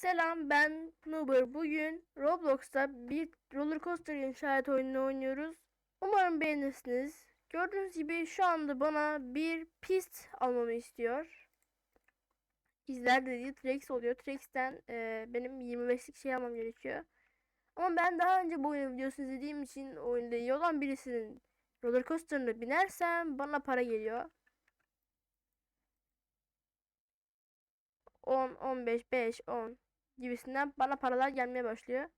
Selam ben Nuber. Bugün Roblox'ta bir roller coaster inşaat oyununu oynuyoruz. Umarım beğenirsiniz. Gördüğünüz gibi şu anda bana bir pist almamı istiyor. İzler dediği Trex oluyor. Trex'ten e, benim 25'lik şey almam gerekiyor. Ama ben daha önce bu oyun videosunu izlediğim için oyunda iyi olan birisinin roller coaster'ına binersem bana para geliyor. 10, 15, 5, 10 gibisinden bana paralar gelmeye başlıyor.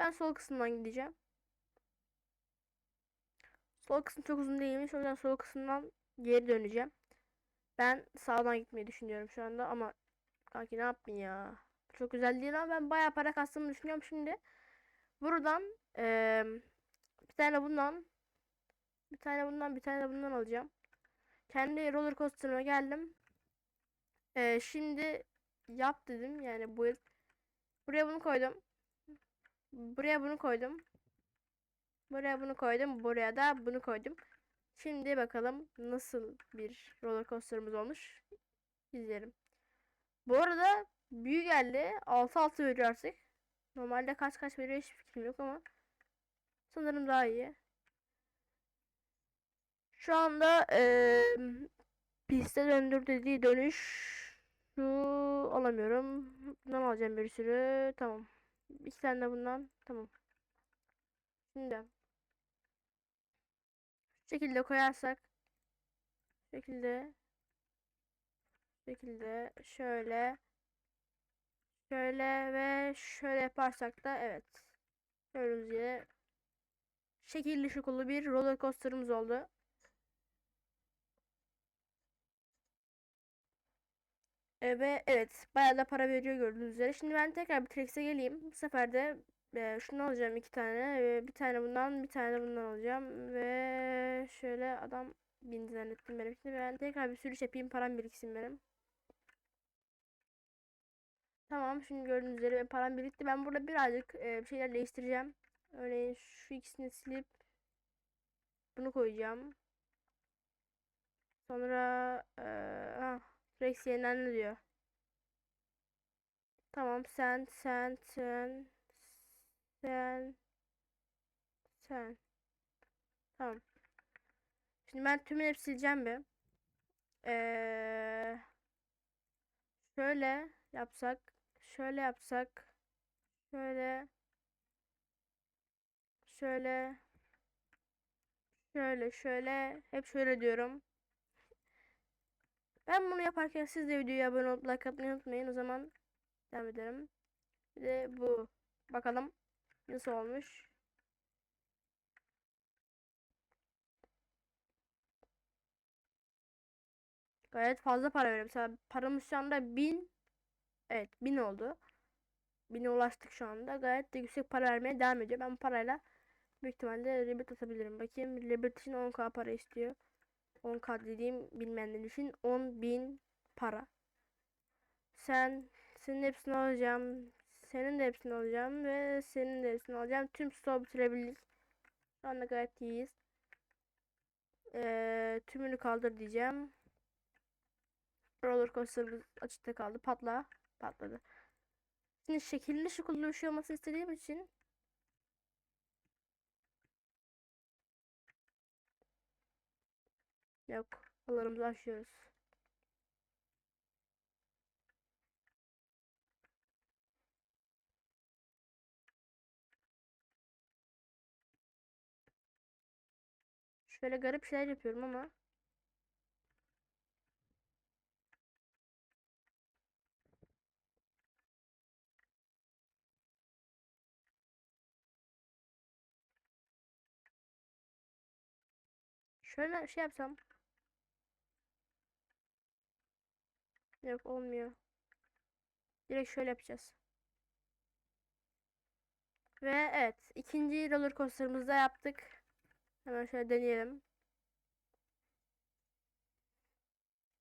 Ben sol kısımdan gideceğim. Sol kısım çok uzun değilmiş. O yüzden sol kısımdan geri döneceğim. Ben sağdan gitmeyi düşünüyorum şu anda ama kanki ne yapayım ya. Çok güzel değil ama ben bayağı para kastığımı düşünüyorum şimdi. Buradan eee, bir tane bundan bir tane bundan bir tane bundan alacağım. Kendi roller coaster'ıma geldim. Ee, şimdi yap dedim yani bu buraya bunu koydum. Buraya bunu koydum. Buraya bunu koydum. Buraya da bunu koydum. Şimdi bakalım nasıl bir roller coaster'ımız olmuş. İzleyelim. Bu arada büyük geldi. 6-6 veriyor artık. Normalde kaç kaç veriyor hiç fikrim yok ama sanırım daha iyi. Şu anda eee piste döndür dediği dönüş şu alamıyorum. Bundan alacağım bir sürü. Tamam. İki tane de bundan. Tamam. Şimdi şu şekilde koyarsak şu şekilde şu şekilde şöyle şöyle ve şöyle yaparsak da evet gördüğünüz gibi şekilli şukullu bir roller coaster'ımız oldu. E, ve evet bayağı da para veriyor gördüğünüz üzere. Şimdi ben tekrar bir Trex'e geleyim. Bu sefer de e, şunu alacağım iki tane. E, bir tane bundan bir tane de bundan alacağım. Ve şöyle adam bindi zannettim benim. Şimdi ben tekrar bir sürüş yapayım. Param biriksin benim. Tamam şimdi gördüğünüz üzere benim param birikti. Ben burada birazcık e, bir şeyler değiştireceğim. Örneğin şu ikisini silip bunu koyacağım. Sonra e, ah, Rex yenilendi diyor. Tamam sen sen sen sen sen. Tamam. Şimdi ben tümünü hep sileceğim bir. Ee, şöyle yapsak, şöyle yapsak, şöyle, şöyle, şöyle, şöyle, hep şöyle diyorum. Ben bunu yaparken siz de videoya abone olup like atmayı unutmayın. O zaman devam edelim. Bir de bu. Bakalım nasıl olmuş. Gayet fazla para veriyorum. Mesela paramız şu anda 1000 Evet 1000 oldu. 1000'e ulaştık şu anda. Gayet de yüksek para vermeye devam ediyor. Ben bu parayla büyük ihtimalle Rebirth atabilirim. Bakayım Rebirth için 10k para istiyor. 10k dediğim bilmeyenler için 10.000 para. Sen senin hepsini alacağım. Senin de hepsini alacağım ve senin de hepsini alacağım. Tüm stoğu bitirebildik. Şu anda gayet iyiyiz. Ee, tümünü kaldır diyeceğim. Roller coaster'ımız açıkta kaldı. Patla. Patladı. Şimdi şekilli şukullu bir şey olması istediğim için Yok. Alanımızı aşıyoruz. Şöyle garip şeyler yapıyorum ama Şöyle şey yapsam Yok olmuyor. Direkt şöyle yapacağız. Ve evet ikinci roller coaster'ımızı da yaptık. Hemen şöyle deneyelim.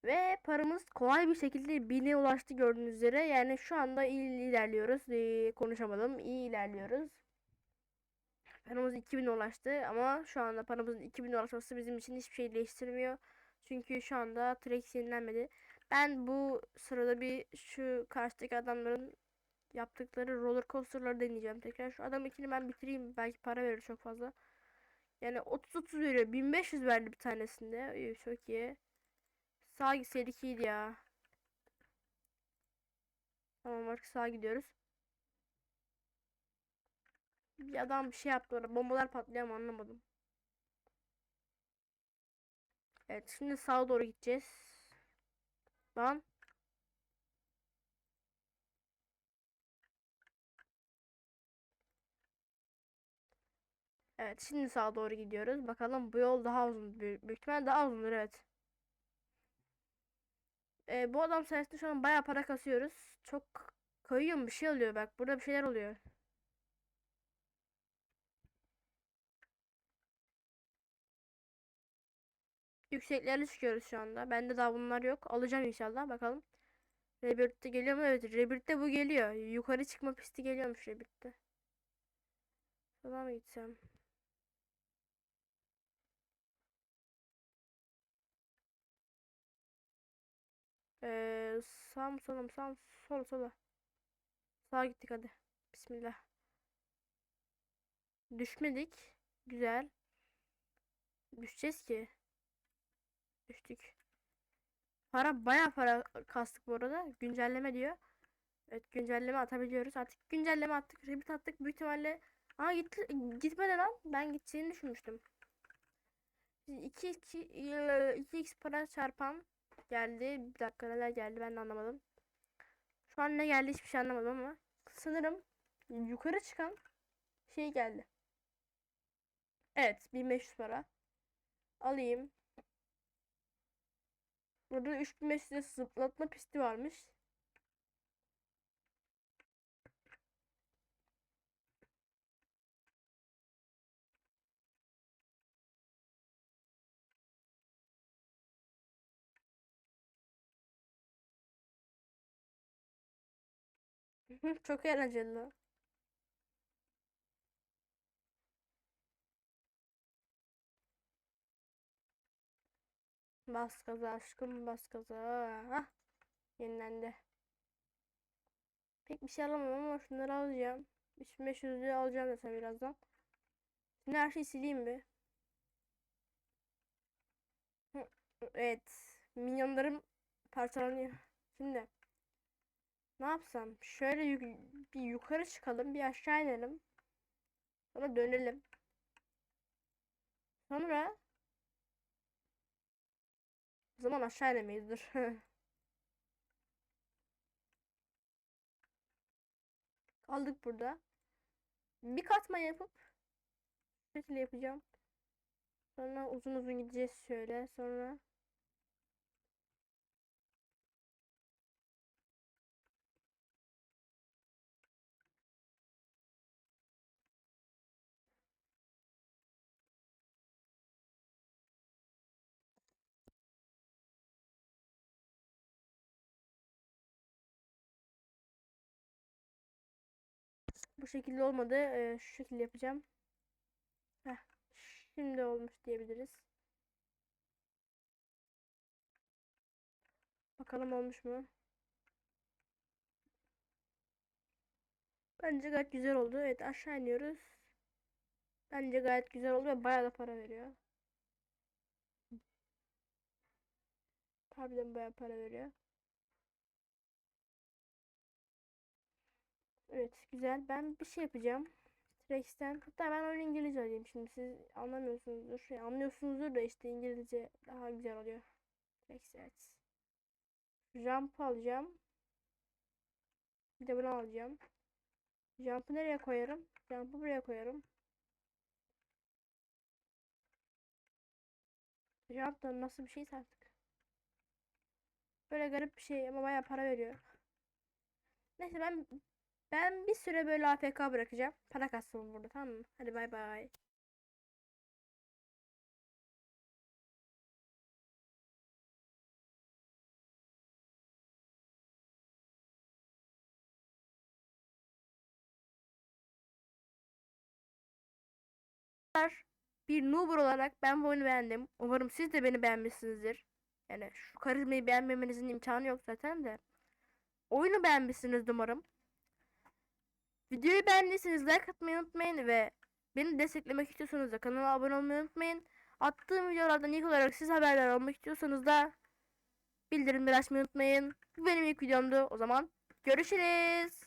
Ve paramız kolay bir şekilde 1000'e ulaştı gördüğünüz üzere. Yani şu anda iyi ilerliyoruz. Ee, konuşamadım. İyi ilerliyoruz. Paramız 2000 ulaştı ama şu anda paramızın 2000 ulaşması bizim için hiçbir şey değiştirmiyor. Çünkü şu anda Trex yenilenmedi. Ben bu sırada bir şu karşıdaki adamların yaptıkları roller coaster'ları deneyeceğim tekrar. Şu adam ikini ben bitireyim. Belki para verir çok fazla. Yani 30-30 veriyor. 1500 verdi bir tanesinde. İyi, çok iyi. Sağ gitseydi iyiydi ya. Tamam artık sağa gidiyoruz. Bir adam bir şey yaptı orada. Bombalar patlıyor ama anlamadım. Evet şimdi sağa doğru gideceğiz. Lan. Evet şimdi sağa doğru gidiyoruz. Bakalım bu yol daha uzun. Büyük, büyük ihtimal daha uzundur evet. Ee, bu adam sayesinde şu an bayağı para kasıyoruz. Çok kayıyor bir şey oluyor bak. Burada bir şeyler oluyor. Yükseklerle çıkıyoruz şu anda. Bende daha bunlar yok. Alacağım inşallah. Bakalım. Rebirth'te geliyor mu? Evet. Rebirth'te bu geliyor. Yukarı çıkma pisti geliyormuş Rebirth'te. Sola mı gitsem? Ee, sağ mı sola mı? Sağ mı? Sola sola. Sağa gittik hadi. Bismillah. Düşmedik. Güzel. Düşeceğiz ki. Düştük. Para bayağı para kastık bu arada. Güncelleme diyor. Evet güncelleme atabiliyoruz. Artık güncelleme attık. Rebit attık. Büyük ihtimalle Aa gitti, gitmedi lan. Ben gideceğini düşünmüştüm. 2 2 2x para çarpan geldi. Bir dakika neler geldi ben de anlamadım. Şu an ne geldi hiçbir şey anlamadım ama sanırım yukarı çıkan şey geldi. Evet 1500 para. Alayım. Burada 3500 zıplatma pisti varmış. Çok eğlenceli. Bas gaza aşkım bas gaza. Hah. Yenilendi. Pek bir şey alamam ama şunları alacağım. 3500'lüğü alacağım mesela birazdan. Şimdi her şeyi sileyim bir. Evet. Minyonlarım parçalanıyor. Şimdi. Ne yapsam? Şöyle yuk bir yukarı çıkalım. Bir aşağı inelim. Sonra dönelim. Sonra zaman aşağı inemeyiz. Dur. Kaldık burada. Bir katman yapıp şekilde yapacağım. Sonra uzun uzun gideceğiz şöyle. Sonra bu şekilde olmadı. Ee, şu şekilde yapacağım. Heh, şimdi olmuş diyebiliriz. Bakalım olmuş mu? Bence gayet güzel oldu. Evet aşağı iniyoruz. Bence gayet güzel oldu ve bayağı da para veriyor. Harbiden bayağı para veriyor. Evet güzel. Ben bir şey yapacağım. Trex'ten. Hatta ben oyunu İngilizce alayım şimdi. Siz anlamıyorsunuzdur. Şey, anlıyorsunuzdur da işte İngilizce daha güzel oluyor. Trex evet. Jump alacağım. Bir de bunu alacağım. Jump'ı nereye koyarım? Jump'ı buraya koyarım. Jump da nasıl bir şeyse artık. Böyle garip bir şey ama bayağı para veriyor. Neyse ben ben bir süre böyle AFK bırakacağım. Para kastım burada tamam mı? Hadi bay bay. Bir noober olarak ben bu oyunu beğendim. Umarım siz de beni beğenmişsinizdir. Yani şu karizmayı beğenmemenizin imkanı yok zaten de. Oyunu beğenmişsiniz umarım. Videoyu beğendiyseniz like atmayı unutmayın ve beni desteklemek istiyorsanız da kanala abone olmayı unutmayın. Attığım videolardan ilk olarak siz haberdar olmak istiyorsanız da bildirimleri açmayı unutmayın. Bu benim ilk videomdu. O zaman görüşürüz.